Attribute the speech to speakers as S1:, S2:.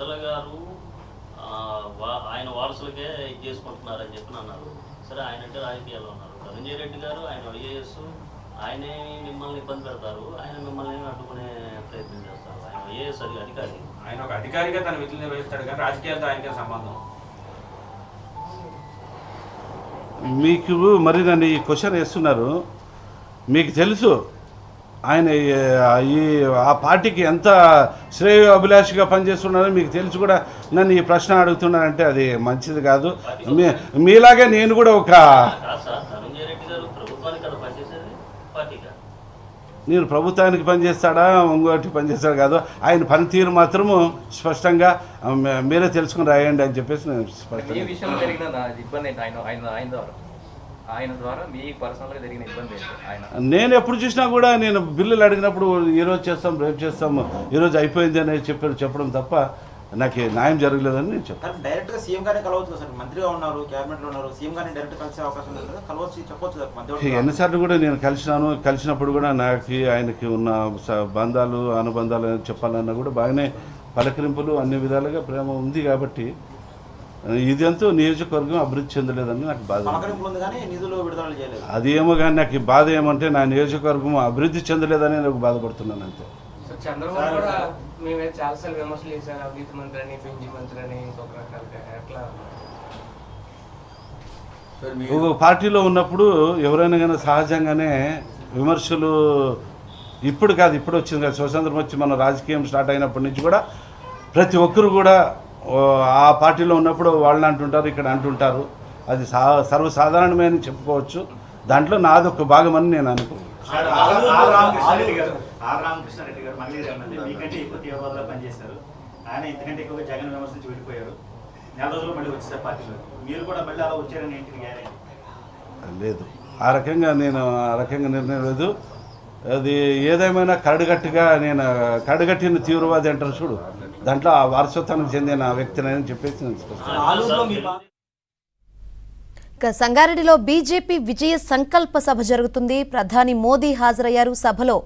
S1: సజ్జల గారు ఆయన వారసులకే ఇది చేసుకుంటున్నారని చెప్పి అన్నారు సరే ఆయన అంటే రాజకీయాల్లో ఉన్నారు. ధనంజయ రెడ్డి గారు ఆయన ఐఏఎస్ ఆయనే మిమ్మల్ని ఇబ్బంది పెడతారు. ఆయన మిమ్మల్ని అడ్డుకునే ప్రయత్నం చేస్తారు. ఆయన ఐఏఎస్ అది అధికారి.
S2: ఆయన ఒక అధికారిగా తన విధులు నిర్వహిస్తాడు కానీ రాజకీయాలతో ఆయనకే సంబంధం?
S3: మీకు మరి నన్ను ఈ క్వశ్చన్ వేస్తున్నారు. మీకు తెలుసు ఆయన ఈ- ఆ పార్టీకి ఎంత శ్రేయ అభిలాషిగా పనిచేస్తున్నారో మీకు తెలిసి కూడా నన్ను ఈ ప్రశ్న అడుగుతున్నానంటే అది మంచిది కాదు. మీ మీలాగే నేను కూడా ఒక నేను ప్రభుత్వానికి పనిచేస్తాడా? ఇంకోటి పనిచేస్తాడు కాదు. ఆయన పనితీరు మాత్రము స్పష్టంగా మీరే తెలుసుకుని రాయండి అని చెప్పేసి నేను స్పష్టంగా
S4: ఆయన ద్వారా మీ పర్సనల్గా జరిగిన ఇబ్బంది ఏంటి? ఆయన.
S3: నేను ఎప్పుడు చూసినా కూడా నేను బిల్లులు అడిగినప్పుడు ఈరోజు చేస్తాం రేపు చేస్తాం ఈరోజు అయిపోయింది అనేది చెప్పారు చెప్పడం తప్ప నాకు న్యాయం జరగలేదని నేను చెప్పాను.
S5: సార్ డైరెక్ట్గా సీఎం గానే కలవచ్చు సార్. మంత్రిగా ఉన్నారు క్యాబినెట్లో ఉన్నారు. సీఎం గారిని డైరెక్ట్ కలిసే అవకాశం కదా. కలవచ్చు చెప్పొచ్చు
S3: ఎన్నిసార్లు కూడా నేను కలిసినాను. కలిసినప్పుడు కూడా నాకు ఆయనకి ఉన్న స- బంధాలు అనుబంధాలు అని చెప్పాలన్నా కూడా బాగానే పలకరింపులు అన్ని విధాలుగా ప్రేమ ఉంది కాబట్టి ఇదంతా నియోజకవర్గం అభివృద్ధి చెందలేదని నాకు బాధ.
S5: కానీ
S3: ఏమో కానీ నాకు బాధ ఏమంటే నా నియోజకవర్గం అభివృద్ధి చెందలేదని నాకు బాధపడుతున్నాను అంతే. ఒక పార్టీలో ఉన్నప్పుడు ఎవరైనా కానీ సహజంగానే విమర్శలు ఇప్పుడు కాదు ఇప్పుడు వచ్చింది కదా. స్వతంత్రం వచ్చి మన రాజకీయం స్టార్ట్ అయినప్పటి నుంచి కూడా ప్రతి ఒక్కరు కూడా ఆ పార్టీలో ఉన్నప్పుడు వాళ్ళని అంటుంటారు ఇక్కడ అంటుంటారు. అది సా సర్వసాధారణమే అని చెప్పుకోవచ్చు. దాంట్లో నాది ఒక భాగం అని నేను అనుకుంటున్నాను
S6: సార్, ఆర్ ఆర్ రామకృష్ణారెడ్డి గారు ఆర్ రామకృష్ణారెడ్డి గారు మంగళగిరి ఎమ్మెల్యే మీకంటే ఎక్కువ తీవ్రవాదంలో పనిచేశారు ఆయన ఇంతకంటే ఎక్కువగా జగన్ విమర్శించి వెళ్ళిపోయారు నెల రోజులు మళ్ళీ వచ్చేసారు పార్టీలో. మీరు కూడా మళ్ళీ అలా వచ్చారని ఏంటి గ్యారెంటీ
S3: లేదు. ఆ రకంగా నేను ఆ రకంగా నిర్ణయం లేదు. అది ఏదేమైనా కరడుగట్టుగా నేను కరడుగట్టిన తీవ్రవాది అంటారు చూడు. దాంట్లో ఆ వారసత్వానికి చెందిన వ్యక్తినని చెప్పేసి నేను
S7: ఇక సంగారెడ్డిలో బీజేపీ విజయ సంకల్ప సభ జరుగుతుంది. ప్రధాని మోదీ హాజరయ్యారు సభలో.